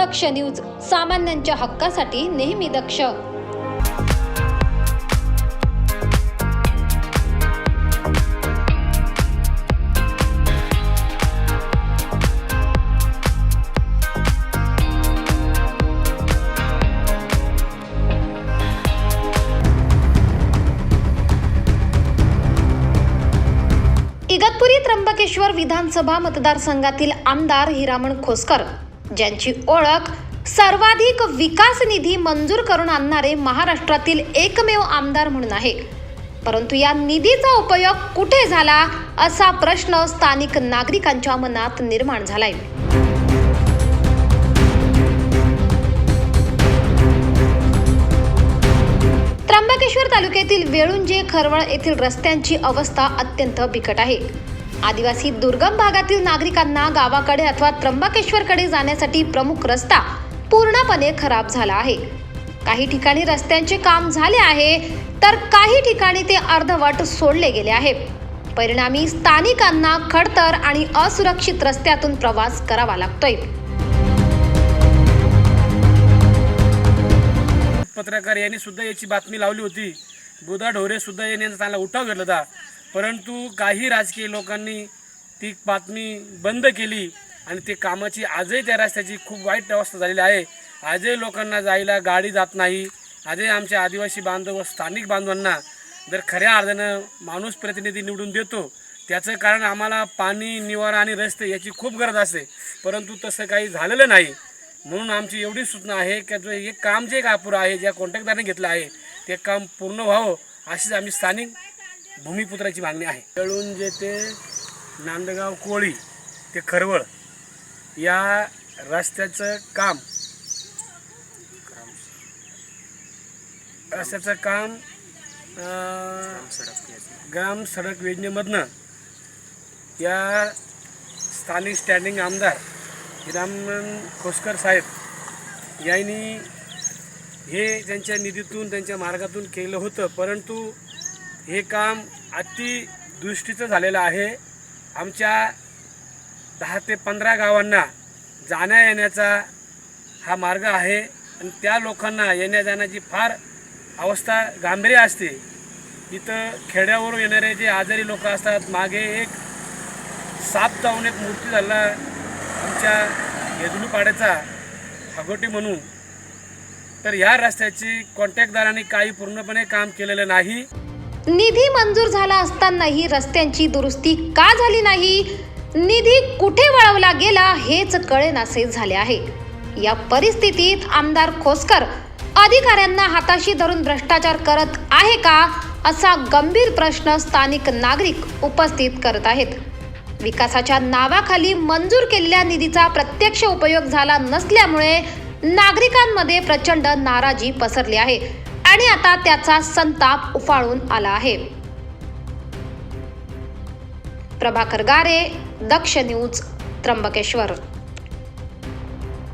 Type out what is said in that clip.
दक्ष news सामान्यांच्या हक्कासाठी नेहमी दक्ष. इगतपुरी त्र्यंबकेश्वर विधानसभा मतदारसंघातील आमदार हिरामण खोसकर ज्यांची ओळख सर्वाधिक विकास निधी मंजूर करून आणणारे महाराष्ट्रातील एकमेव आमदार म्हणून आहे. परंतु या निधीचा उपयोग कुठे झाला असा प्रश्न स्थानिक नागरिकांच्या मनात निर्माण झालाय. त्र्यंबकेश्वर तालुक्यातील वेळुंजे खरवळ येथील रस्त्यांची अवस्था अत्यंत बिकट आहे. आदिवासी दुर्गम भागातील नागरिकांना गावाकडे अथवा त्र्यंबकेश्वरकडे जाण्यासाठी प्रमुख रस्ता पूर्णपणे खराब झाला आहे. काही ठिकाणी रस्त्यांचे काम झाले आहे तर काही ठिकाणी ते अर्धवट सोडले गेले आहे. परिणामी स्थानिकांना खडतर आणि असुरक्षित रस्त्यातून प्रवास करावा लागतोय. पत्रकार यांनी सुद्धा याची बातमी लावली होती. बुधा ढोरे सुद्धा यांनी चांगला उठाव घेतला होता. परंतु काही राजकीय लोकांनी ती बातमी बंद केली आणि ते कामाची आजही त्या रस्त्याची खूप वाईट अवस्था झालेली आहे. आजही लोकांना जायला गाडी जात नाही. आजही आमच्या आदिवासी बांधव व स्थानिक बांधवांना जर खऱ्या अर्थानं माणूस प्रतिनिधी निवडून देतो त्याचं कारण आम्हाला पाणी निवारा आणि रस्ते याची खूप गरज असते. परंतु तसं काही झालेलं नाही. म्हणून आमची एवढी सूचना आहे की जो हे काम जे कापूर आहे ज्या कॉन्ट्रॅक्टरने घेतलं आहे ते काम पूर्ण व्हावं अशीच आम्ही स्थानिक भूमिपुत्राची मागणी आहे. तळून जे ते नांदगाव कोळी ते खरवळ या रस्त्याचं काम रस्त्याचं काम ग्राम सडक योजनेमधनं या स्थानिक स्टँडिंग आमदार हिरामन खोसकर साहेब यांनी हे त्यांच्या निधीतून त्यांच्या मार्गातून केलं होतं. परंतु हे काम अति दृष्टीचं झालेलं आहे. आमच्या दहा ते पंधरा गावांना जाण्या येण्याचा हा मार्ग आहे आणि त्या लोकांना येण्या जाण्याची फार अवस्था गांभीर्य असते. इथं खेड्यावरून येणारे जे आजारी लोक असतात मागे एक साप जाऊन एक मूर्ती झाला आमच्या येदुलीपाड्याचा हगोटी म्हणून. तर ह्या रस्त्याची कॉन्ट्रॅक्टदारांनी काही पूर्णपणे काम केलेलं नाही. निधी मंजूर झाला असतानाही रस्त्यांची दुरुस्ती का झाली नाही? निधी कुठे वळवला गेला हेच कळेनासे झाले आहे. या परिस्थितीत आमदार खोसकर अधिकाऱ्यांना हाताशी धरून भ्रष्टाचार करत आहे का असा गंभीर प्रश्न स्थानिक नागरिक उपस्थित करत आहेत. विकासाच्या नावाखाली मंजूर केलेल्या निधीचा प्रत्यक्ष उपयोग झाला नसल्यामुळे नागरिकांमध्ये प्रचंड नाराजी पसरली आहे. आणि आता त्याचा संताप उफाळून आला आहे. प्रभाकर गारे दक्ष न्यूज त्र्यंबकेश्वर.